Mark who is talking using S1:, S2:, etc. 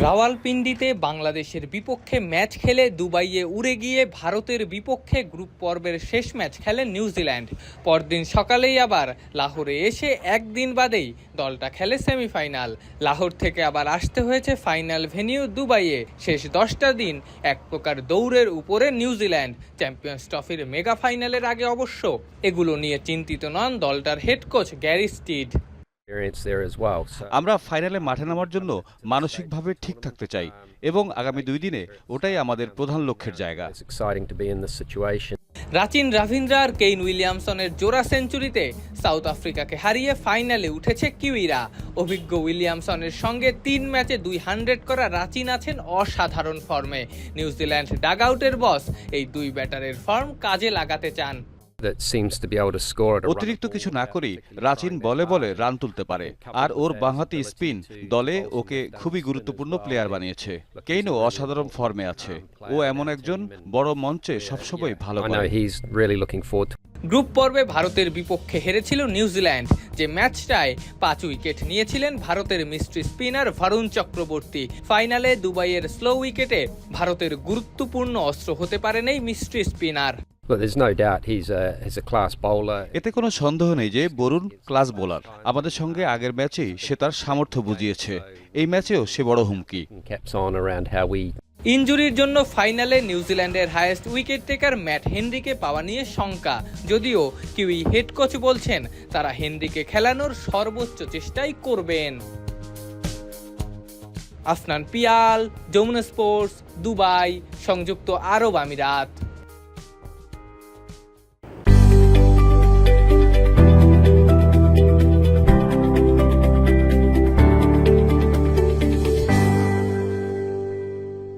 S1: রাওয়ালপিন্ডিতে বাংলাদেশের বিপক্ষে ম্যাচ খেলে দুবাইয়ে উড়ে গিয়ে ভারতের বিপক্ষে গ্রুপ পর্বের শেষ ম্যাচ খেলে নিউজিল্যান্ড। পরদিন সকালেই আবার লাহোরে এসে একদিন বাদেই দলটা খেলে সেমিফাইনাল। লাহোর থেকে আবার আসতে হয়েছে ফাইনাল ভেনিউ দুবাইয়ে। শেষ দশটা দিন এক প্রকার দৌড়ের উপরে নিউজিল্যান্ড। চ্যাম্পিয়ন্স ট্রফির মেগা ফাইনালের আগে অবশ্য। এগুলো নিয়ে চিন্তিত নন দলটার head coach Gary Stead.
S2: Experience there as well. So
S3: আমরা ফাইনালে মাঠে নামার জন্য মানসিকভাবে ঠিক থাকতে চাই এবং আগামী দুই দিনে ওটাই আমাদের প্রধান লক্ষ্যের জায়গা
S2: it's exciting to be in this situation.
S1: Rachin Ravindra R Kane উইলিয়ামসনের জোড়া সেঞ্চুরিতে সাউথ আফ্রিকাকে হারিয়ে ফাইনালে উঠেছে কিউইরা অভিজ্ঞ উইলিয়ামসনের সঙ্গে তিন ম্যাচে দুই হান্ড্রেড করা রাচিন আছেন অসাধারণ ফর্মে নিউজিল্যান্ড ডাগআউটের বস এই দুই ব্যাটারের ফর্ম কাজে লাগাতে চান
S2: That seems to be able to score at a
S3: অতিরিক্ত কিছু না করেই রাচিন বলে বলে রান তুলতে পারে। আর ওর বাঁহাতি স্পিন দলে ওকে খুবই গুরুত্বপূর্ণ প্লেয়ার বানিয়েছে। কেইনও অসাধারণ ফর্মে আছে। ও এমন একজন বড় মঞ্চে সবসময় ভালো
S2: I know
S3: করে।
S2: he's really looking forward to
S1: group পর্বে ভারতের বিপক্ষে হেরেছিল নিউজিল্যান্ড যে ম্যাচটায় পাঁচ উইকেট নিয়েছিলেন ভারতের মিস্ট্রি স্পিনার ভারুণ চক্রবর্তী। ফাইনালে দুবাইয়ের স্লো উইকেটে ভারতের গুরুত্বপূর্ণ অস্ত্র হতে পারেন এই mystery spinner.
S2: But there's no doubt he's a he's a class bowler.
S3: এতে কোনো সন্দেহ নেই যে বরুণ ক্লাস বোলার আমাদের সঙ্গে আগের ম্যাচেই সে তার সামর্থ্য বুঝিয়েছে। এই ম্যাচেও সে বড় হুমকি।
S1: ইনজুরির জন্য ফাইনালে নিউজিল্যান্ডের হায়েস্ট উইকেট টেকার ম্যাট হেনরিকে পাওয়া নিয়ে শঙ্কা। যদিও কিউই হেড কোচ বলছেন তারা হেনরিকে খেলানোর সর্বোচ্চ চেষ্টাই করবেন। আফনান পিয়াল যমুনা স্পোর্টস দুবাই সংযুক্ত আরব আমিরাত।